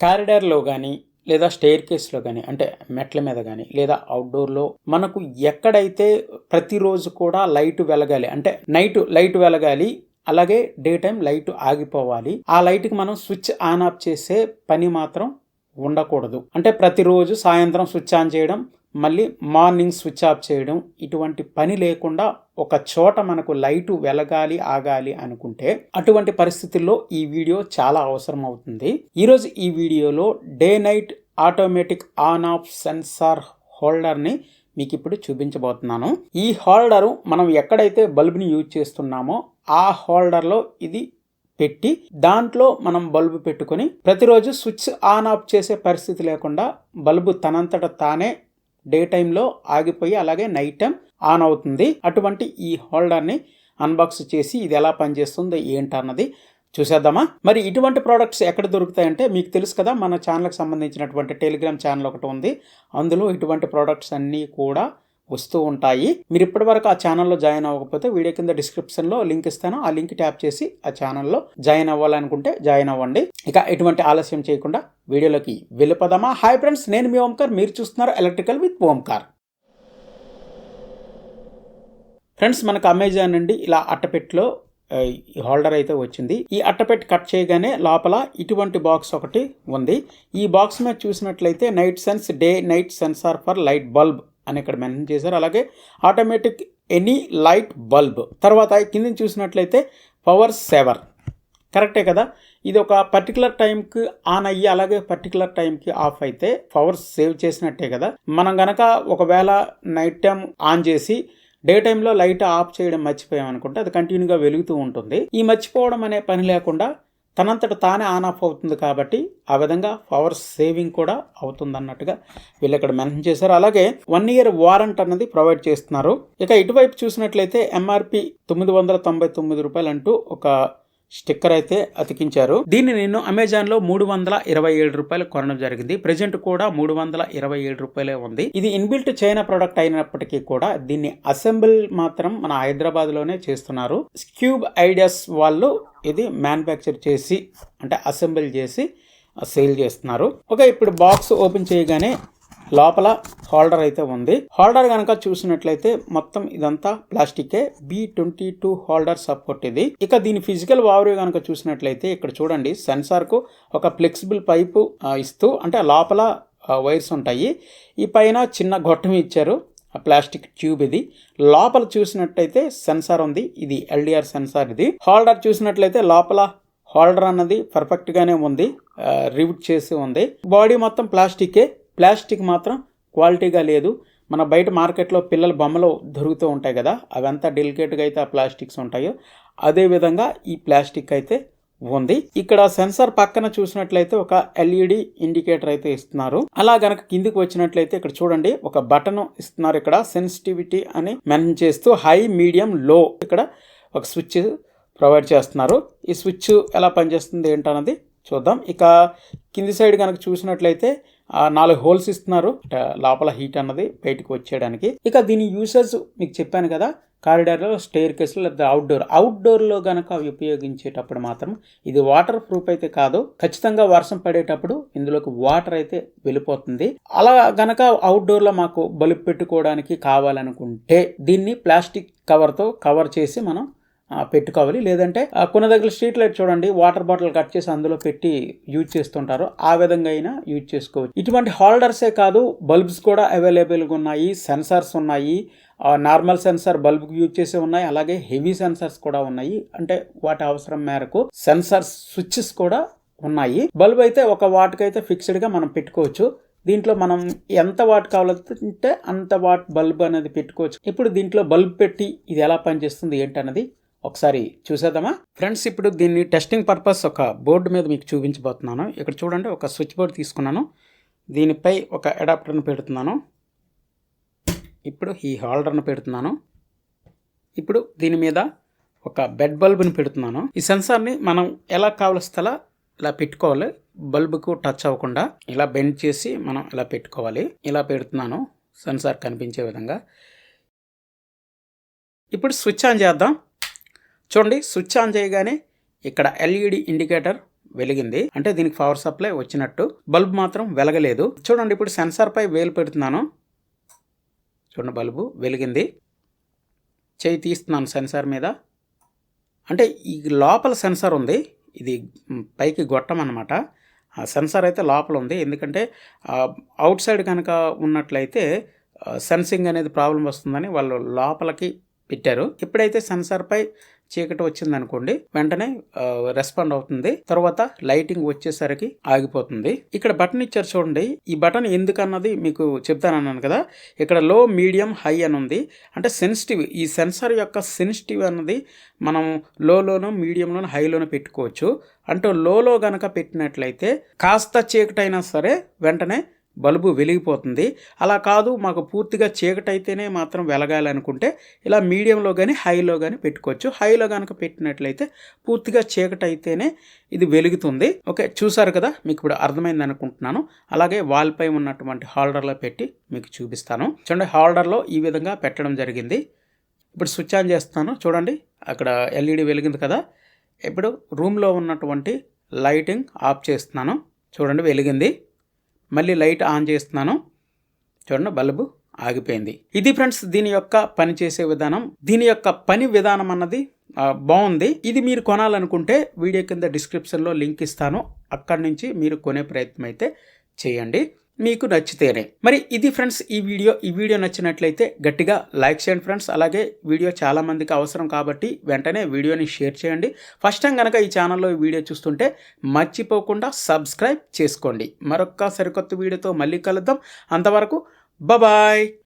కారిడార్లో కానీ లేదా స్టేర్ కేస్లో కానీ అంటే మెట్ల మీద కానీ లేదా అవుట్డోర్లో మనకు ఎక్కడైతే ప్రతిరోజు కూడా లైట్ వెలగాలి అంటే నైట్ లైట్ వెలగాలి అలాగే డే టైం లైట్ ఆగిపోవాలి ఆ లైట్కి మనం స్విచ్ ఆన్ ఆఫ్ చేసే పని మాత్రం ఉండకూడదు. అంటే ప్రతిరోజు సాయంత్రం స్విచ్ ఆన్ చేయడం మళ్ళీ మార్నింగ్ స్విచ్ ఆఫ్ చేయడం ఇటువంటి పని లేకుండా ఒక చోట మనకు లైటు వెలగాలి ఆగాలి అనుకుంటే అటువంటి పరిస్థితుల్లో ఈ వీడియో చాలా అవసరం అవుతుంది ఈరోజు ఈ వీడియోలో day night automatic on off sensor హోల్డర్ని మీకు ఇప్పుడు చూపించబోతున్నాను. ఈ హోల్డరు మనం ఎక్కడైతే బల్బుని యూజ్ చేస్తున్నామో ఆ హోల్డర్లో ఇది పెట్టి దాంట్లో మనం బల్బు పెట్టుకొని ప్రతిరోజు స్విచ్ ఆన్ ఆఫ్ చేసే పరిస్థితి లేకుండా బల్బు తనంతట తానే డే టైంలో ఆగిపోయి అలాగే నైట్ టైం ఆన్ అవుతుంది. అటువంటి ఈ హోల్డర్ని అన్బాక్స్ చేసి ఇది ఎలా పనిచేస్తుందో ఏంటన్నది చూసేద్దామా? మరి ఇటువంటి ప్రోడక్ట్స్ ఎక్కడ దొరుకుతాయంటే మీకు తెలుసు కదా మన ఛానల్కి సంబంధించినటువంటి టెలిగ్రామ్ ఛానల్ ఒకటి ఉంది. అందులో ఇటువంటి ప్రోడక్ట్స్ అన్నీ కూడా వస్తూ ఉంటాయి. మీరు ఇప్పటివరకు ఆ ఛానల్లో జాయిన్ అవ్వకపోతే వీడియో కింద డిస్క్రిప్షన్లో లింక్ ఇస్తాను. ఆ లింక్ ట్యాప్ చేసి ఆ ఛానల్లో జాయిన్ అవ్వాలనుకుంటే జాయిన్ అవ్వండి. ఇక ఎటువంటి ఆలస్యం చేయకుండా వీడియోలోకి వెళ్ళిపోదామా? హాయ్ ఫ్రెండ్స్ నేను మీ ఓంకార్. మీరు చూస్తున్నారు ఎలక్ట్రికల్ విత్ ఓంకార్. ఫ్రెండ్స్ మనకు అమెజాన్ నుండి ఇలా అట్టపెట్టిలో హోల్డర్ అయితే వచ్చింది. ఈ అట్టపెట్టి కట్ చేయగానే లోపల ఇటువంటి బాక్స్ ఒకటి ఉంది. ఈ బాక్స్ మీద చూసినట్లయితే night sense day night sensor for light bulb అని ఇక్కడ మెన్షన్ చేశారు. అలాగే ఆటోమేటిక్ ఎనీ లైట్ బల్బ్ తర్వాత కింద చూసినట్లయితే పవర్ సేవర్ కరెక్టే కదా? ఇది ఒక పర్టికులర్ టైంకి ఆన్ అయ్యి అలాగే పర్టికులర్ టైంకి ఆఫ్ అయితే పవర్ సేవ్ చేసినట్టే కదా? మనం గనక ఒకవేళ నైట్ టైం ఆన్ చేసి డే టైంలో లైట్ ఆఫ్ చేయడం మర్చిపోయాం అనుకుంటే అది కంటిన్యూగా వెలుగుతూ ఉంటుంది. ఈ మర్చిపోవడం అనే పని లేకుండా తనంతట తానే ఆన్ ఆఫ్ అవుతుంది కాబట్టి ఆ విధంగా పవర్ సేవింగ్ కూడా అవుతుంది అన్నట్టుగా వీళ్ళు ఇక్కడ మెన్షన్ చేశారు. అలాగే వన్ ఇయర్ వారంట్ అన్నది ప్రొవైడ్ చేస్తున్నారు. ఇక ఇటువైపు చూసినట్లయితే ఎంఆర్పి తొమ్మిది వందల తొంభై తొమ్మిది రూపాయలు అంటూ ఒక స్టిక్కర్ అయితే అతికించారు. దీన్ని నేను అమెజాన్లో మూడు వందల ఇరవై ఏడు రూపాయలు కొనడం జరిగింది. ప్రెజెంట్ కూడా మూడు వందల ఇరవై ఏడు రూపాయలే ఉంది. ఇది ఇన్బిల్ట్ చైనా ప్రొడక్ట్ అయినప్పటికీ కూడా దీన్ని అసెంబుల్ మాత్రం మన హైదరాబాద్లోనే చేస్తున్నారు. స్క్యూబ్ ఐడియాస్ వాళ్ళు ఇది మ్యానుఫ్యాక్చర్ చేసి అంటే అసెంబుల్ చేసి సేల్ చేస్తున్నారు. ఓకే ఇప్పుడు బాక్స్ ఓపెన్ చేయగానే లోపల హోల్డర్ అయితే ఉంది. హోల్డర్ కనుక చూసినట్లయితే మొత్తం ఇదంతా ప్లాస్టికే. B twenty two holder support ఇది. ఇక దీని ఫిజికల్ వావరీ కనుక చూసినట్లయితే ఇక్కడ చూడండి సెన్సార్కు ఒక ఫ్లెక్సిబుల్ పైపు ఇస్తూ అంటే లోపల వైర్స్ ఉంటాయి. ఈ పైన చిన్న గొట్టం ఇచ్చారు. ప్లాస్టిక్ ట్యూబ్ ఇది. లోపల చూసినట్టయితే సెన్సార్ ఉంది. ఇది ఎల్డిఆర్ సెన్సార్ ఇది. హోల్డర్ చూసినట్లయితే లోపల హోల్డర్ అన్నది పర్ఫెక్ట్గానే ఉంది. రివిట్ చేసి ఉంది. బాడీ మొత్తం ప్లాస్టికే. ప్లాస్టిక్ మాత్రం క్వాలిటీగా లేదు. మన బయట మార్కెట్లో పిల్లల బొమ్మలు దొరుకుతూ ఉంటాయి కదా అవంతా డెలికేట్గా అయితే ఆ ప్లాస్టిక్స్ ఉంటాయో అదేవిధంగా ఈ ప్లాస్టిక్ అయితే ఉంది. ఇక్కడ సెన్సార్ పక్కన చూసినట్లయితే ఒక ఎల్ఈడి ఇండికేటర్ అయితే ఇస్తున్నారు. అలా గనక కిందికి వచ్చినట్లయితే ఇక్కడ చూడండి ఒక బటన్ ఇస్తున్నారు ఇక్కడ సెన్సిటివిటీ అని మెన్షన్ చేస్తూ హై మీడియం లో ఇక్కడ ఒక స్విచ్ ప్రొవైడ్ చేస్తున్నారు. ఈ స్విచ్ ఎలా పనిచేస్తుంది ఏంటన్నది చూద్దాం. ఇక కింది సైడ్ కనుక చూసినట్లయితే నాలుగు హోల్స్ ఇస్తున్నారు. లోపల హీట్ అన్నది బయటకు వచ్చేయడానికి. ఇక దీని యూసేజ్ మీకు చెప్పాను కదా కారిడార్లో స్టేర్ కేసులు లేదా అవుట్డోర్ అవుట్డోర్లో కనుక అవి ఉపయోగించేటప్పుడు మాత్రం ఇది వాటర్ ప్రూఫ్ అయితే కాదు. ఖచ్చితంగా వర్షం పడేటప్పుడు ఇందులోకి వాటర్ అయితే వెళ్ళిపోతుంది. అలా గనక అవుట్డోర్లో మాకు బలుపు పెట్టుకోవడానికి కావాలనుకుంటే దీన్ని ప్లాస్టిక్ కవర్తో కవర్ చేసి మనం పెట్టుకోవాలి. లేదంటే ఆ, కొన్ని దగ్గర స్ట్రీట్ లైట్ చూడండి వాటర్ బాటిల్ కట్ చేసి అందులో పెట్టి యూజ్ చేస్తుంటారు. ఆ విధంగా అయినా యూజ్ చేసుకోవచ్చు. ఇటువంటి హోల్డర్సే కాదు బల్బ్స్ కూడా అవైలబుల్గా ఉన్నాయి సెన్సార్స్ ఉన్నాయి నార్మల్ సెన్సార్ బల్బ్ యూజ్ చేసే ఉన్నాయి అలాగే హెవీ సెన్సార్స్ కూడా ఉన్నాయి. అంటే వాటి అవసరం మేరకు సెన్సార్ స్విచ్చెస్ కూడా ఉన్నాయి. బల్బ్ అయితే ఒక వాటికైతే ఫిక్స్డ్గా మనం పెట్టుకోవచ్చు. దీంట్లో మనం ఎంత వాట్ కావాలంటే అంత వాట్ బల్బ్ అనేది పెట్టుకోవచ్చు. ఇప్పుడు దీంట్లో బల్బ్ పెట్టి ఇది ఎలా పనిచేస్తుంది ఏంటన్నది ఒకసారి చూసేద్దామా? ఫ్రెండ్స్ ఇప్పుడు దీన్ని టెస్టింగ్ పర్పస్ ఒక బోర్డు మీద మీకు చూపించబోతున్నాను. ఇక్కడ చూడండి ఒక స్విచ్ బోర్డ్ తీసుకున్నాను. దీనిపై ఒక అడాప్టర్ను పెడుతున్నాను. ఇప్పుడు ఈ హోల్డర్ను పెడుతున్నాను. ఇప్పుడు దీని మీద ఒక బెడ్ బల్బ్ని పెడుతున్నాను. ఈ సెన్సార్ని మనం ఎలా కావలిస్తే ఇలా పెట్టుకోవాలి. బల్బుకు టచ్ అవ్వకుండా ఇలా బెండ్ చేసి మనం ఇలా పెట్టుకోవాలి. ఇలా పెడుతున్నాను. సెన్సార్ కనిపించే విధంగా. ఇప్పుడు స్విచ్ ఆన్ చేద్దాం. చూడండి స్విచ్ ఆన్ చేయగానే ఇక్కడ ఎల్ఈడి ఇండికేటర్ వెలిగింది. అంటే దీనికి పవర్ సప్లై వచ్చినట్టు. బల్బ్ మాత్రం వెలగలేదు. చూడండి ఇప్పుడు సెన్సార్ పై వేలు పెడుతున్నాను. చూడండి బల్బు వెలిగింది. చేయి తీస్తున్నాను సెన్సార్ మీద. అంటే ఈ లోపల సెన్సార్ ఉంది. ఇది పైకి గొట్టం అనమాట ఆ సెన్సార్ అయితే లోపల ఉంది. ఎందుకంటే అవుట్ సైడ్ కనుక ఉన్నట్లయితే సెన్సింగ్ అనేది ప్రాబ్లం వస్తుందని వాళ్ళు లోపలికి పెట్టారు. ఎప్పుడైతే సెన్సార్ పై చీకటి వచ్చింది అనుకోండి వెంటనే రెస్పాండ్ అవుతుంది. తర్వాత లైటింగ్ వచ్చేసరికి ఆగిపోతుంది. ఇక్కడ బటన్ ఇచ్చారు చూడండి. ఈ బటన్ ఎందుకన్నది మీకు చెప్తాను అన్నాను కదా. ఇక్కడ లో మీడియం హై అని ఉంది. అంటే సెన్సిటివ్ ఈ సెన్సార్ యొక్క సెన్సిటివ్ అన్నది మనం లోలోనో మీడియంలోనో హైలోనో పెట్టుకోవచ్చు. అంటే లోలో గనక పెట్టినట్లయితే కాస్త చీకటైనా సరే వెంటనే బల్బు వెలిగిపోతుంది. అలా కాదు మాకు పూర్తిగా చీకటైతేనే మాత్రం వెలగాలనుకుంటే ఇలా మీడియంలో కానీ హైలో కానీ పెట్టుకోవచ్చు. హైలో కనుక పెట్టినట్లయితే పూర్తిగా చీకటైతేనే ఇది వెలుగుతుంది. ఓకే చూసారు కదా మీకు ఇప్పుడు అర్థమైంది అనుకుంటున్నాను. అలాగే వాల్పై ఉన్నటువంటి హాల్డర్లో పెట్టి మీకు చూపిస్తాను. చూడండి హాల్డర్లో ఈ విధంగా పెట్టడం జరిగింది. ఇప్పుడు స్విచ్ ఆన్ చేస్తాను. చూడండి అక్కడ ఎల్ఈడి వెలిగింది కదా. ఇప్పుడు రూమ్లో ఉన్నటువంటి లైటింగ్ ఆఫ్ చేస్తున్నాను. చూడండి వెలిగింది. మళ్ళీ లైట్ ఆన్ చేస్తున్నాను. చూడండి బల్బు ఆగిపోయింది. ఇది ఫ్రెండ్స్ దీని యొక్క పని చేసే విధానం. దీని యొక్క పని విధానం అన్నది బాగుంది. ఇది మీరు కొనాలనుకుంటే వీడియో కింద డిస్క్రిప్షన్లో లింక్ ఇస్తాను. అక్కడి నుంచి మీరు కొనే ప్రయత్నం అయితే చేయండి. మీకు నచ్చితేనే. మరి ఇది ఫ్రెండ్స్ ఈ వీడియో. ఈ వీడియో నచ్చినట్లయితే గట్టిగా లైక్ చేయండి ఫ్రెండ్స్. అలాగే వీడియో చాలామందికి అవసరం కాబట్టి వెంటనే వీడియోని షేర్ చేయండి. ఫస్ట్ టైం కనుక ఈ ఛానల్లో ఈ వీడియో చూస్తుంటే మర్చిపోకుండా సబ్స్క్రైబ్ చేసుకోండి. మరొక సరికొత్త వీడియోతో మళ్ళీ కలుద్దాం. అంతవరకు బాయ్